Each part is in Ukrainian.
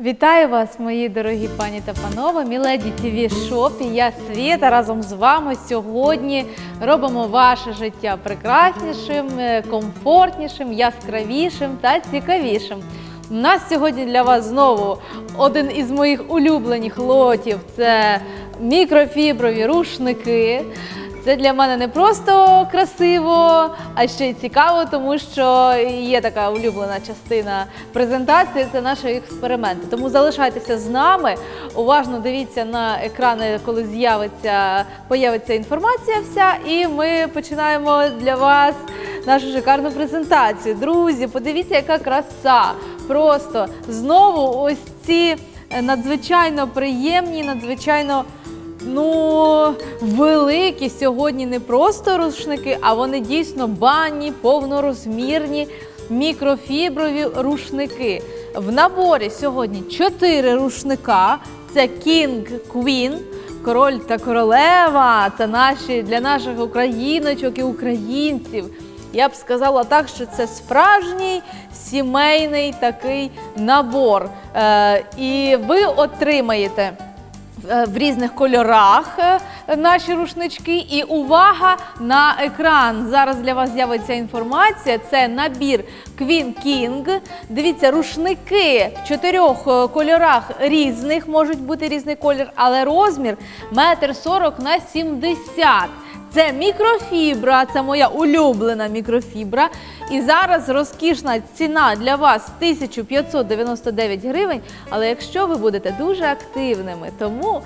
Вітаю вас, мої дорогі пані та панове, Міледі ТВ Шопі. Я Світа разом з вами сьогодні робимо ваше життя прекраснішим, е, комфортнішим, яскравішим та цікавішим. У нас сьогодні для вас знову один із моїх улюблених лотів це мікрофіброві рушники. Це для мене не просто красиво, а ще й цікаво, тому що є така улюблена частина презентації це наші експерименти. Тому залишайтеся з нами. Уважно дивіться на екрани, коли з'явиться появиться інформація вся, і ми починаємо для вас нашу шикарну презентацію. Друзі, подивіться, яка краса! Просто знову ось ці е, надзвичайно приємні, надзвичайно. Ну, великі сьогодні не просто рушники, а вони дійсно банні, повнорозмірні, мікрофіброві рушники. В наборі сьогодні чотири рушника. Це King Queen, король та королева. Це наші для наших україночок і українців. Я б сказала так, що це справжній сімейний такий набор. Е, і ви отримаєте в різних кольорах е, наші рушнички. І увага на екран. Зараз для вас з'явиться інформація. Це набір Queen King. Дивіться, рушники в чотирьох е, кольорах різних, можуть бути різний колір, але розмір метр сорок на 70. Це мікрофібра, це моя улюблена мікрофібра. І зараз розкішна ціна для вас 1599 гривень. Але якщо ви будете дуже активними, тому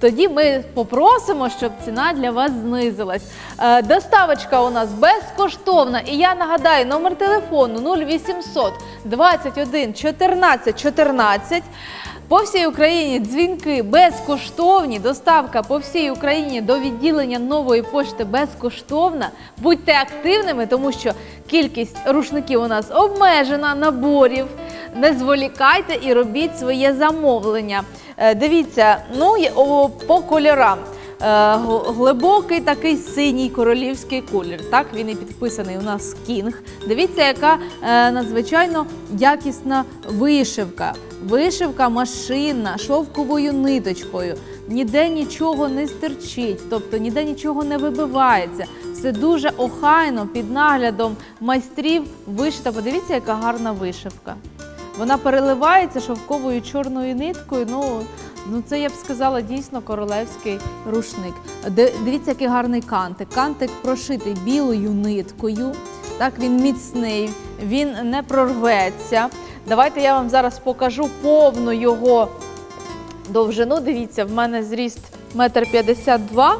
тоді ми попросимо, щоб ціна для вас знизилась. Е, Доставочка у нас безкоштовна. І я нагадаю, номер телефону 0800 21 14 14. По всій Україні дзвінки безкоштовні. Доставка по всій Україні до відділення нової пошти безкоштовна. Будьте активними, тому що кількість рушників у нас обмежена, наборів. Не зволікайте і робіть своє замовлення. Е, Дивіться, ну по кольорам. Е, гл- Глибокий такий синій королівський колір. Так він і підписаний у нас кінг. Дивіться, яка е, надзвичайно якісна вишивка. Вишивка машинна, шовковою ниточкою. Ніде нічого не стирчить, тобто ніде нічого не вибивається. Все дуже охайно під наглядом майстрів вишита. Подивіться, яка гарна вишивка. Вона переливається шовковою чорною ниткою. Ну, ну це я б сказала дійсно королевський рушник. Дивіться, який гарний кантик. Кантик прошитий білою ниткою. Так, він міцний, він не прорветься. Давайте я вам зараз покажу повну його довжину. Дивіться, в мене зріст метр п'ятдесят два.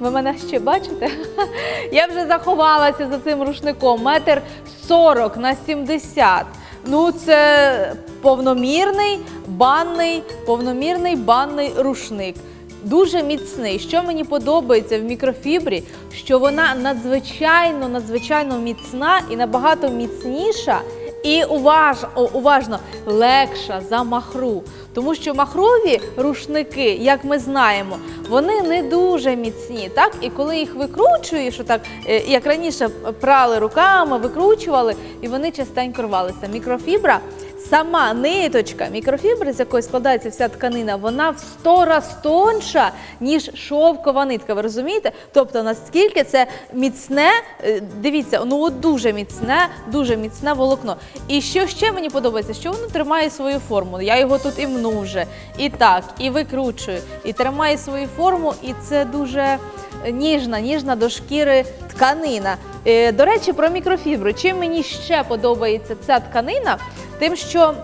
Ви мене ще бачите? Я вже заховалася за цим рушником. Метр 40 на 70. Ну, це повномірний банний, повномірний банний рушник. Дуже міцний. Що мені подобається в мікрофібрі, що вона надзвичайно, надзвичайно міцна і набагато міцніша. І уваж, уважно легша за махру, тому що махрові рушники, як ми знаємо, вони не дуже міцні. Так, і коли їх викручуєш, отак, е, як раніше прали руками, викручували, і вони частенько рвалися. Мікрофібра, сама ниточка мікрофібри, з якої складається вся тканина, вона в 100 раз тонша, ніж шовкова нитка. Ви розумієте? Тобто наскільки це міцне, е, дивіться, ну от дуже міцне, дуже міцне волокно. І що ще мені подобається, що воно тримає свою форму. Я його тут і мну вже, і так, і викручую, і тримає свою форму, і це дуже ніжна, ніжна до шкіри тканина. Е, До речі, про мікрофібру. Чим мені ще подобається ця тканина? Тим, що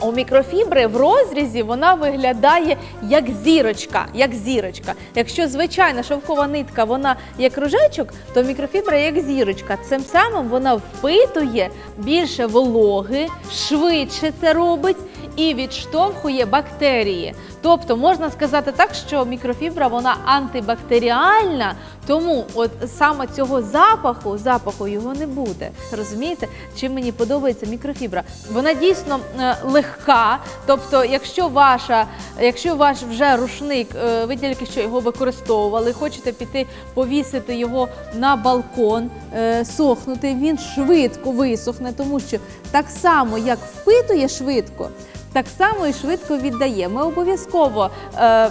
у мікрофібри в розрізі вона виглядає як зірочка. Як зірочка. Якщо звичайна шовкова нитка, вона як кружечок, то мікрофібра як зірочка. Цим самим вона впитує більше вологи, швидше це робить і відштовхує бактерії. Тобто можна сказати так, що мікрофібра вона антибактеріальна, тому от саме цього запаху, запаху його не буде. Розумієте, чим мені подобається мікрофібра? Вона дійсно е, легка. Тобто, якщо ваша, якщо ваш вже рушник, е, ви тільки що його використовували, хочете піти повісити його на балкон, е, сохнути, він швидко висохне, тому що так само, як впитує швидко, так само і швидко віддає. Ми обов'язково. Е,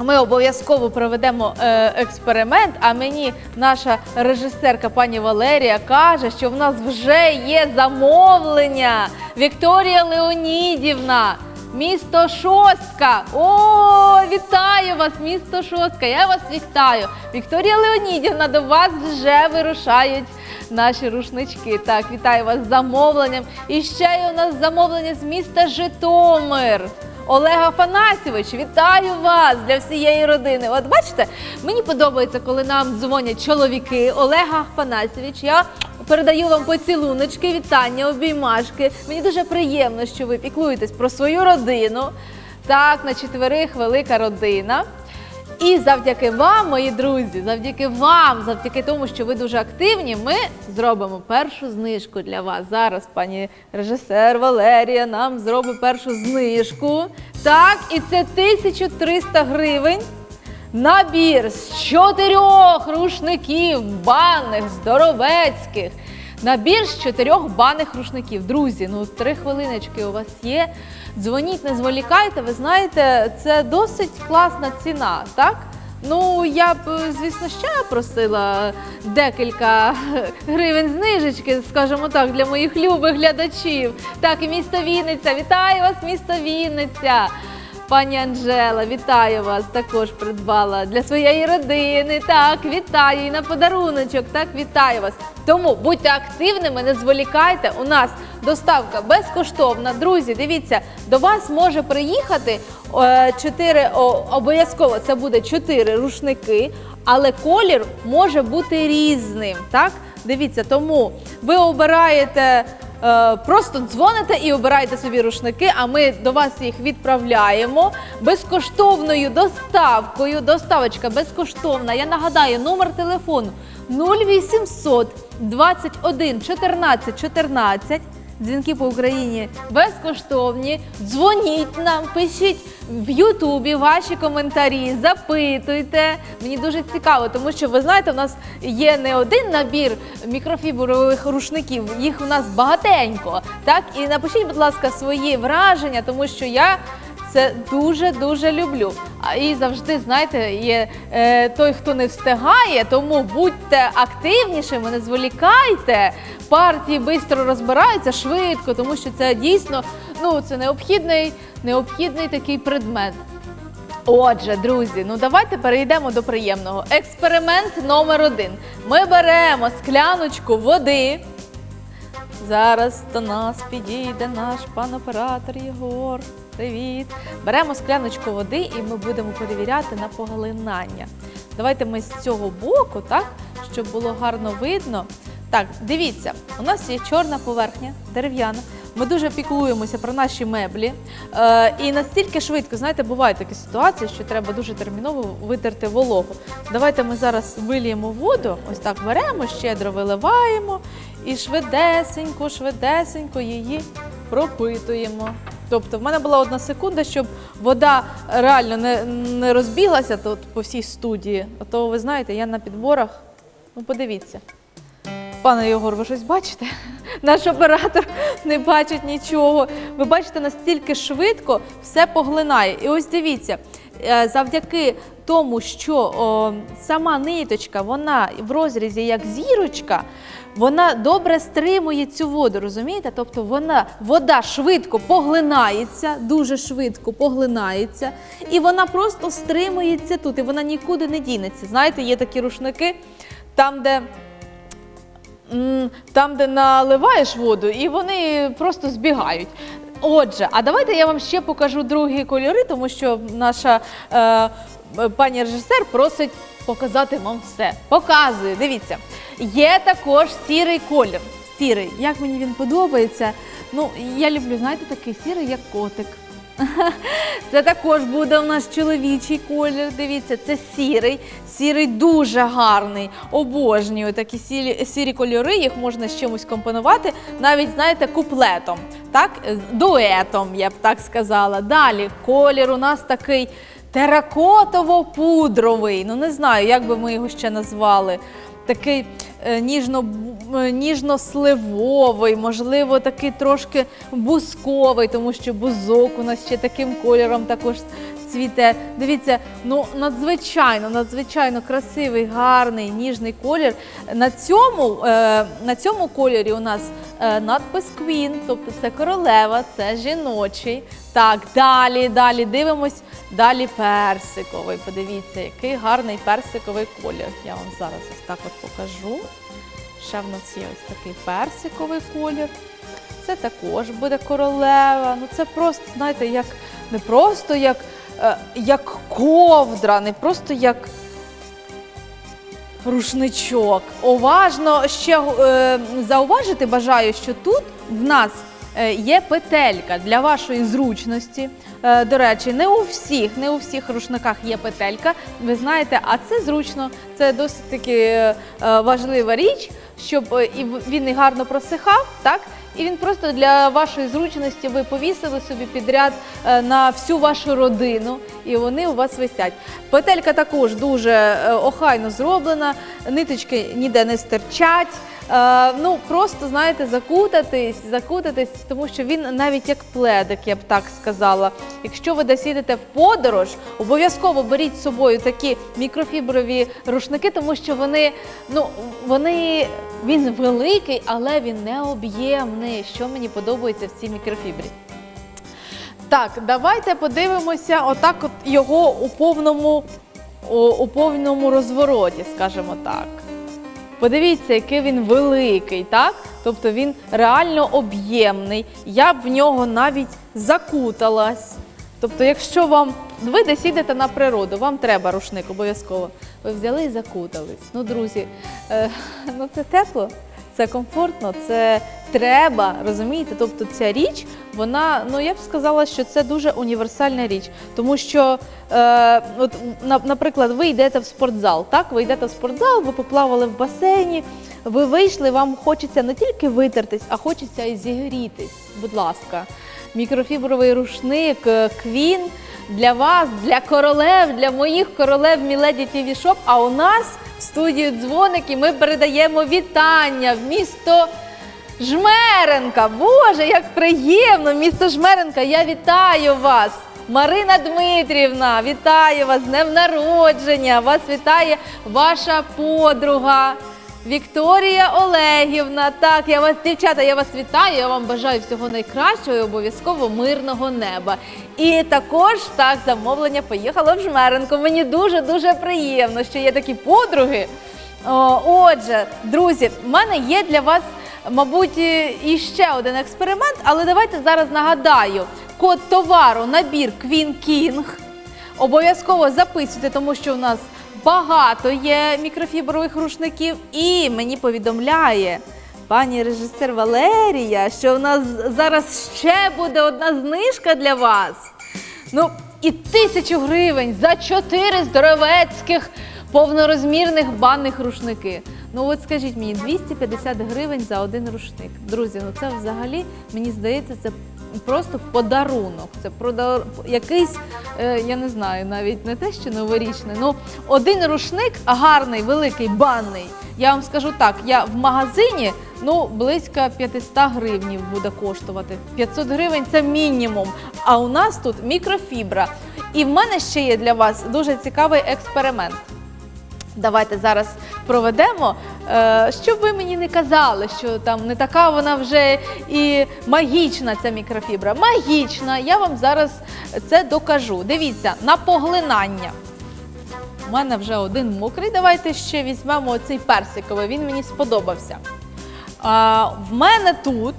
ми обов'язково проведемо е, експеримент. А мені наша режисерка пані Валерія каже, що в нас вже є замовлення. Вікторія Леонідівна, місто Шостка. О, вітаю вас, місто Шостка. Я вас вітаю. Вікторія Леонідівна, до вас вже вирушають наші рушнички. Так, вітаю вас з замовленням. І ще є у нас замовлення з міста Житомир. Олег Афанасьович, вітаю вас для всієї родини. От бачите, мені подобається, коли нам дзвонять чоловіки. Олег Афанасьович, я передаю вам поцілуночки, вітання, обіймашки. Мені дуже приємно, що ви піклуєтесь про свою родину. Так, на четверих велика родина. І завдяки вам, мої друзі, завдяки вам, завдяки тому, що ви дуже активні, ми зробимо першу знижку для вас. Зараз пані режисер Валерія нам зробить першу знижку. Так, і це 1300 гривень. Набір з чотирьох рушників банних, здоровецьких. Набір з чотирьох банних рушників. Друзі, ну три хвилиночки у вас є. Дзвоніть, не зволікайте. Ви знаєте, це досить класна ціна, так? Ну, я б, звісно, ще просила декілька гривень знижечки, скажімо так, для моїх любих глядачів. Так, і місто Вінниця. Вітаю вас, місто Вінниця! Пані Анжела, вітаю вас. Також придбала для своєї родини. Так, вітаю і на подаруночок. Так, вітаю вас. Тому будьте активними, не зволікайте. У нас доставка безкоштовна. Друзі, дивіться, до вас може приїхати е, чотири обов'язково. Це буде чотири рушники, але колір може бути різним. Так, дивіться, тому ви обираєте. Е, Просто дзвоните і обирайте собі рушники, а ми до вас їх відправляємо безкоштовною доставкою. Доставочка безкоштовна. Я нагадаю, номер телефону 0800 21 14 14. Дзвінки по Україні безкоштовні. Дзвоніть нам, пишіть в Ютубі ваші коментарі, запитуйте. Мені дуже цікаво, тому що ви знаєте, у нас є не один набір мікрофібрових рушників, їх у нас багатенько. Так, і напишіть, будь ласка, свої враження, тому що я. Це дуже дуже люблю. І завжди знаєте, є е, той, хто не встигає, тому будьте активнішими, не зволікайте. Партії швидко розбираються швидко, тому що це дійсно ну це необхідний, необхідний такий предмет. Отже, друзі, ну давайте перейдемо до приємного. Експеримент номер один. Ми беремо скляночку води. Зараз до нас підійде наш пан оператор Єгор. Привіт! Беремо скляночку води і ми будемо перевіряти на поглинання. Давайте ми з цього боку, так, щоб було гарно видно. Так, дивіться, у нас є чорна поверхня, дерев'яна. Ми дуже піклуємося про наші меблі. Е, і настільки швидко, знаєте, бувають такі ситуації, що треба дуже терміново витерти вологу. Давайте ми зараз виліємо воду, ось так беремо, щедро виливаємо і швидесенько, швидесенько її пропитуємо. Тобто, в мене була одна секунда, щоб вода реально не, не розбіглася тут по всій студії. А то ви знаєте, я на підборах. Ну, подивіться. Пане Єгор, ви щось бачите? Наш оператор не бачить нічого. Ви бачите, настільки швидко все поглинає. І ось дивіться, е, завдяки тому, що о, сама ниточка, вона в розрізі як зірочка, вона добре стримує цю воду, розумієте? Тобто вона, вода швидко поглинається, дуже швидко поглинається, і вона просто стримується тут, і вона нікуди не дінеться. Знаєте, є такі рушники, там, де там, де наливаєш воду, і вони просто збігають. Отже, а давайте я вам ще покажу другі кольори, тому що наша е, пані режисер просить показати вам все. Показую, дивіться. Є також сірий колір. Сірий. Як мені він подобається. Ну, я люблю, знаєте, такий сірий, як котик. Це також буде у нас чоловічий колір. Дивіться, це сірий. Сірий дуже гарний. Обожнюю такі сірі, кольори, їх можна з чимось компонувати, навіть, знаєте, куплетом, так? Дуетом, я б так сказала. Далі колір у нас такий теракотово-пудровий. Ну, не знаю, як би ми його ще назвали. Такий е, ніжно, е, ніжно-сливовий, можливо, такий трошки бусковий, тому що бузок у нас ще таким кольором також цвіте. Дивіться, ну надзвичайно, надзвичайно красивий, гарний, ніжний колір. На цьому, е, на цьому кольорі у нас е, надпис Queen, тобто це королева, це жіночий. Так, далі, далі дивимось. Далі персиковий. Подивіться, який гарний персиковий колір. Я вам зараз ось так от покажу. Ще в нас є ось такий персиковий колір. Це також буде королева. Ну це просто, знаєте, як не просто як, як ковдра, не просто як рушничок. Уважно ще е, зауважити бажаю, що тут в нас е, є петелька для вашої зручності. Е, До речі, не у всіх, не у всіх рушниках є петелька. Ви знаєте, а це зручно, це досить таки е, е, важлива річ, щоб е, і він і гарно просихав, так? І він просто для вашої зручності ви повісили собі підряд е, на всю вашу родину, і вони у вас висять. Петелька також дуже е, охайно зроблена, ниточки ніде не стирчать. Е, ну просто знаєте, закутатись, закутатись, тому що він навіть як пледик, я б так сказала. Якщо ви десь їдете в подорож, обов'язково беріть з собою такі мікрофіброві рушники, тому що вони, ну вони він великий, але він не об'ємний. Що мені подобається в цій мікрофібрі. Так, давайте подивимося отак от його у повному, у повному розвороті, скажімо так. Подивіться, який він великий, так? Тобто він реально об'ємний. Я б в нього навіть закуталась. Тобто, якщо вам ви десь їдете на природу, вам треба рушник обов'язково. Ви взяли і закутались. Ну, друзі, е, ну це тепло, це комфортно, це треба, розумієте? Тобто ця річ, вона, ну я б сказала, що це дуже універсальна річ. Тому що, е, от, на- наприклад, ви йдете в спортзал, так? Ви йдете в спортзал, ви поплавали в басейні, ви вийшли, вам хочеться не тільки витертись, а хочеться і зігрітись. Будь ласка, мікрофібровий рушник, е, квін для вас, для королев, для моїх королев Міледі ТВ Шоп. А у нас в студії дзвоник і ми передаємо вітання в місто. Жмеренка, Боже, як приємно! Місто Жмеренка, я вітаю вас! Марина Дмитрівна, вітаю вас з днем народження! Вас вітає ваша подруга Вікторія Олегівна. Так, я вас, дівчата, я вас вітаю. Я вам бажаю всього найкращого і обов'язково мирного неба. І також так замовлення поїхало в Жмеренко. Мені дуже дуже приємно, що є такі подруги. О, Отже, друзі, в мене є для вас, мабуть, і ще один експеримент, але давайте зараз нагадаю: код товару, набір Queen King. Обов'язково записуйте, тому що у нас багато є мікрофібрових рушників, і мені повідомляє. Пані режисер Валерія, що у нас зараз ще буде одна знижка для вас. Ну, і тисячу гривень за чотири здоровецьких повнорозмірних банних рушники. Ну от скажіть мені, 250 гривень за один рушник. Друзі, ну це взагалі, мені здається, це просто подарунок. Це продар... якийсь, е, я не знаю, навіть не те, що новорічний. Ну, один рушник гарний, великий, банний. Я вам скажу так, я в магазині ну, близько 500 гривнів буде коштувати. 500 гривень це мінімум. А у нас тут мікрофібра. І в мене ще є для вас дуже цікавий експеримент. Давайте зараз проведемо, е, щоб ви мені не казали, що там не така вона вже і магічна ця мікрофібра. Магічна, я вам зараз це докажу. Дивіться, на поглинання. У мене вже один мокрий. Давайте ще візьмемо оцей персиковий, він мені сподобався. В мене тут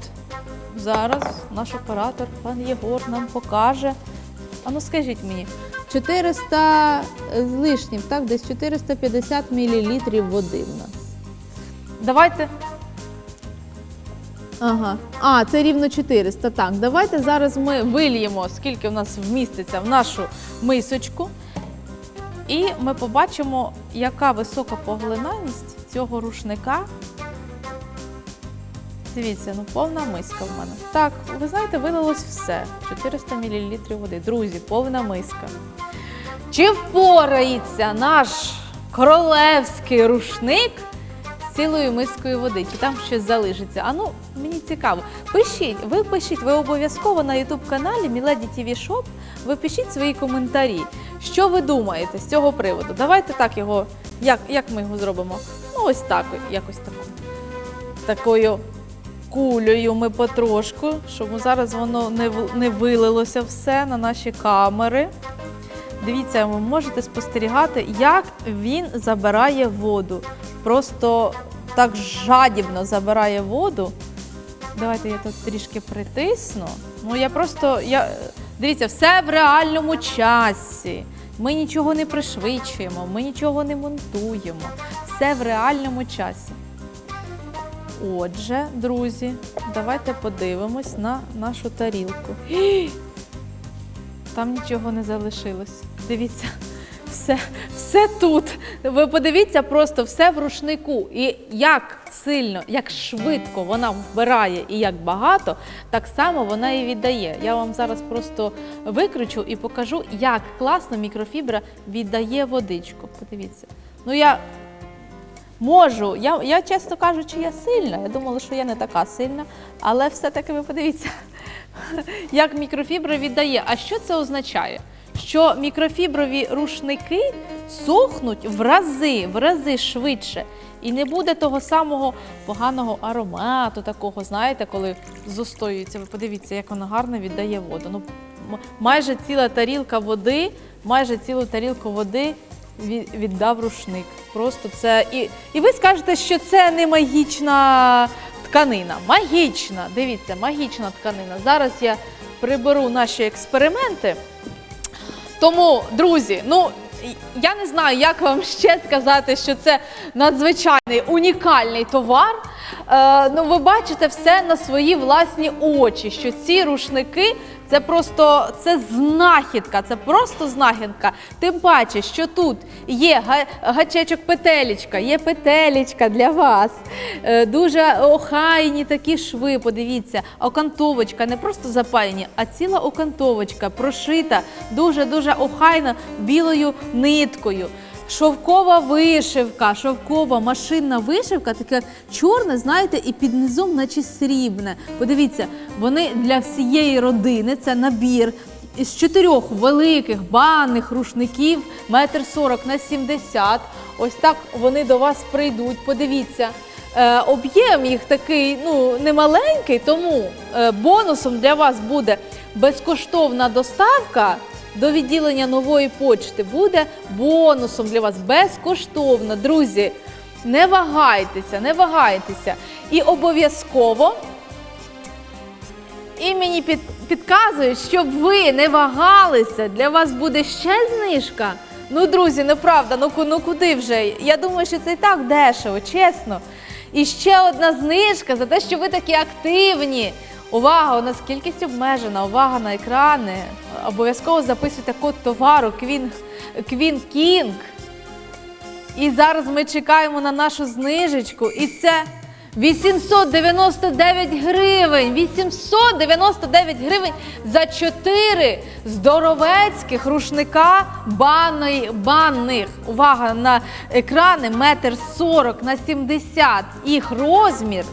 зараз наш оператор, пан Єгор, нам покаже. А ну скажіть мені, 400 з лишнім, так, десь 450 мл води в нас. Давайте. Ага. А, це рівно 400. Так, давайте зараз ми вильємо, скільки в нас вміститься в нашу мисочку. І ми побачимо, яка висока поглинаність цього рушника. Дивіться, ну повна миска в мене. Так, ви знаєте, вилилось все. 400 мл води. Друзі, повна миска. Чи впорається наш королевський рушник цілою мискою води? Чи там щось залишиться? А ну, мені цікаво. Пишіть, ви пишіть, ви обов'язково на youtube каналі Milady TV Shop, ви пишіть свої коментарі. Що ви думаєте з цього приводу? Давайте так його. Як, як ми його зробимо? Ну, ось так, якось таку. Такою кулею ми потрошку, щоб зараз воно не, не вилилося все на наші камери. Дивіться, ви можете спостерігати, як він забирає воду. Просто так жадібно забирає воду. Давайте я тут трішки притисну. Ну я просто. Я... Дивіться, все в реальному часі. Ми нічого не пришвидшуємо, ми нічого не монтуємо. Все в реальному часі. Отже, друзі, давайте подивимось на нашу тарілку. Там нічого не залишилось. Дивіться, все, все тут. Ви подивіться, просто все в рушнику. І як сильно, як швидко вона вбирає і як багато, так само вона і віддає. Я вам зараз просто викручу і покажу, як класно мікрофібра віддає водичку. Подивіться. Ну я можу, я, я чесно кажучи, я сильна. Я думала, що я не така сильна, але все-таки ви подивіться, як мікрофібра віддає. А що це означає? Що мікрофіброві рушники сохнуть в рази, в рази швидше. І не буде того самого поганого аромату, такого, знаєте, коли застоюється. Ви подивіться, як вона гарно віддає воду. Ну, майже ціла тарілка води, майже цілу тарілку води віддав рушник. Просто це. І, і ви скажете, що це не магічна тканина. Магічна, дивіться, магічна тканина. Зараз я приберу наші експерименти. Тому, друзі, ну я не знаю, як вам ще сказати, що це надзвичайний унікальний товар. Е, ну, ви бачите все на свої власні очі, що ці рушники це просто це знахідка, це просто знахідка. Тим паче, що тут є га- гачечок петелечка, є петелечка для вас. Е, дуже охайні такі шви. Подивіться, окантовочка не просто запаяні, а ціла окантовочка прошита дуже дуже охайно білою ниткою. Шовкова вишивка, шовкова машинна вишивка, така чорна, знаєте, і під низом, наче срібне. Подивіться, вони для всієї родини це набір із чотирьох великих банних рушників, метр сорок на 70. Ось так вони до вас прийдуть. Подивіться. Е, об'єм їх такий ну немаленький, тому е, бонусом для вас буде безкоштовна доставка до відділення нової почти. Буде бонусом для вас безкоштовно. Друзі, не вагайтеся, не вагайтеся. І обов'язково і мені під, підказують, щоб ви не вагалися, для вас буде ще знижка. Ну, друзі, ну правда, ну, ну куди вже? Я думаю, що це і так дешево, чесно. І ще одна знижка за те, що ви такі активні. Увага, у нас кількість обмежена, увага на екрани. Обов'язково записуйте код товару Queen, Queen King. І зараз ми чекаємо на нашу знижечку. І це 899 гривень. 899 гривень за 4 здоровецьких рушника банних. Увага на екрани метр 40 на 70. Їх розмір.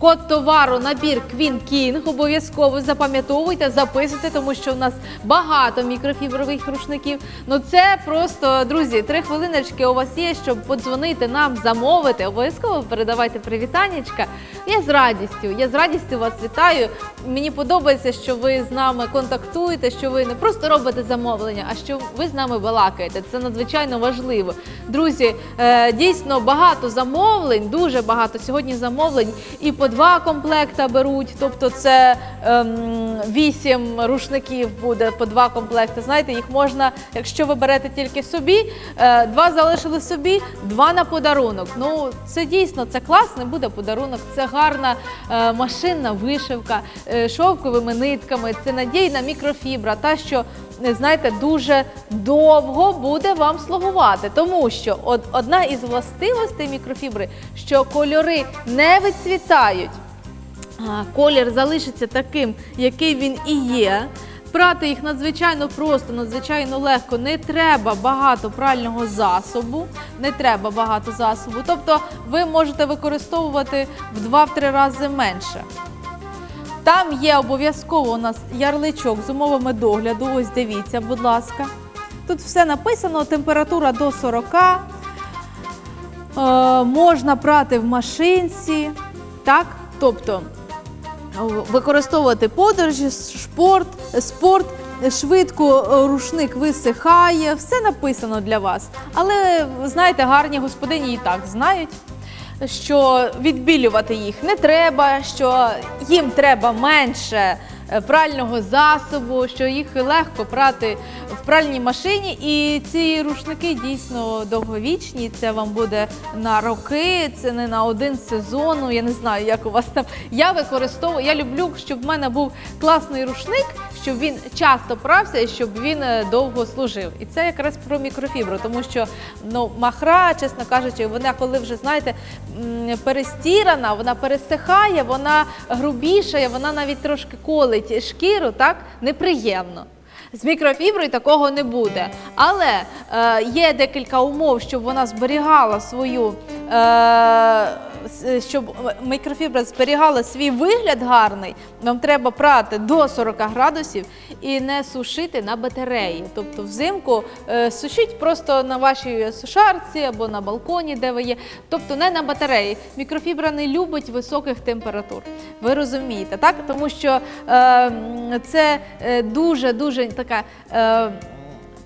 Код товару набір Queen King обов'язково запам'ятовуйте, записуйте, тому що в нас багато мікрофібрових рушників. Ну це просто, друзі, три хвилиночки у вас є, щоб подзвонити нам, замовити. Обов'язково передавайте привітаннячка. Я з радістю, я з радістю вас вітаю. Мені подобається, що ви з нами контактуєте, що ви не просто робите замовлення, а що ви з нами балакаєте. Це надзвичайно важливо. Друзі, е, дійсно багато замовлень, дуже багато сьогодні замовлень. І по два комплекта беруть, тобто це ем, вісім рушників буде по два комплекти. Знаєте, їх можна, якщо ви берете тільки собі, е, два залишили собі, два на подарунок. Ну це дійсно це класний буде подарунок. Це гарна е, машинна вишивка, е, шовковими нитками. Це надійна мікрофібра, та що знаєте, дуже довго буде вам слугувати, тому що от одна із властивостей мікрофібри, що кольори не відцвітають. Колір залишиться таким, який він і є. Прати їх надзвичайно просто, надзвичайно легко. Не треба багато прального засобу. Не треба багато засобу. Тобто ви можете використовувати в 2-3 рази менше. Там є обов'язково у нас ярличок з умовами догляду. Ось дивіться, будь ласка. Тут все написано: температура до 40. Е, можна прати в машинці. Так? Тобто використовувати подорожі, спорт, спорт, швидко е, рушник висихає, все написано для вас. Але знаєте, гарні господині і так знають, що відбілювати їх не треба, що їм треба менше прального засобу, що їх легко прати в пральній машині. І ці рушники дійсно довговічні. Це вам буде на роки, це не на один сезон. Ну, Я не знаю, як у вас там. Я використовую, я люблю, щоб в мене був класний рушник, щоб він часто прався і щоб він е, довго служив. І це якраз про мікрофібру, тому що ну, махра, чесно кажучи, вона коли вже знаєте перестірана, вона пересихає, вона грубішає, вона навіть трошки колить шкіру, так неприємно. З мікрофіброю такого не буде. Але е, є декілька умов, щоб вона зберігала свою, е, щоб мікрофібра зберігала свій вигляд гарний. Вам треба прати до 40 градусів і не сушити на батареї. Тобто взимку е, сушіть просто на вашій сушарці або на балконі, де ви є. Тобто не на батареї. Мікрофібра не любить високих температур. Ви розумієте, так? Тому що е, це е, дуже дуже така. Е,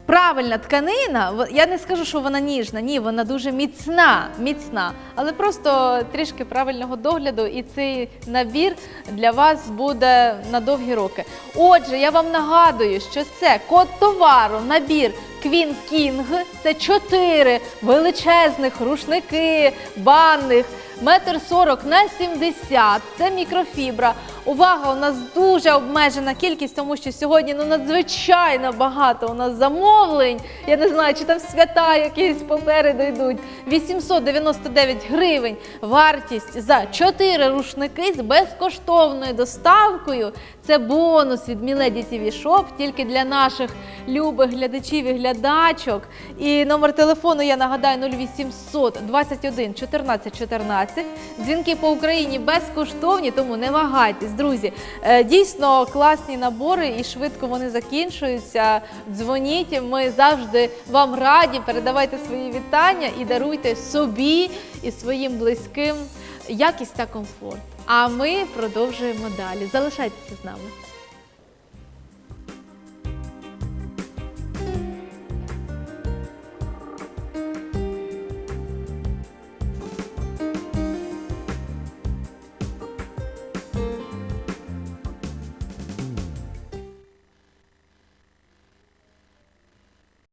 Правильна тканина, я не скажу, що вона ніжна, ні, вона дуже міцна, міцна, але просто трішки правильного догляду, і цей набір для вас буде на довгі роки. Отже, я вам нагадую, що це код товару, набір Queen King. Це чотири величезних рушники банних, метр сорок на 70. Це мікрофібра. Увага, у нас дуже обмежена кількість, тому що сьогодні ну надзвичайно багато у нас замовлень. Я не знаю, чи там свята якісь попереду йдуть. 899 гривень вартість за 4 рушники з безкоштовною доставкою. Це бонус від Milady TV Shop тільки для наших любих глядачів і глядачок. І номер телефону я нагадаю 0800 21 14 14. Дзвінки по Україні безкоштовні, тому не вагайтесь, друзі. Е, Дійсно класні набори і швидко вони закінчуються. Дзвоніть, ми завжди вам раді. Передавайте свої вітання і даруйте собі і своїм близьким якість та комфорт. А ми продовжуємо далі. Залишайтеся з нами.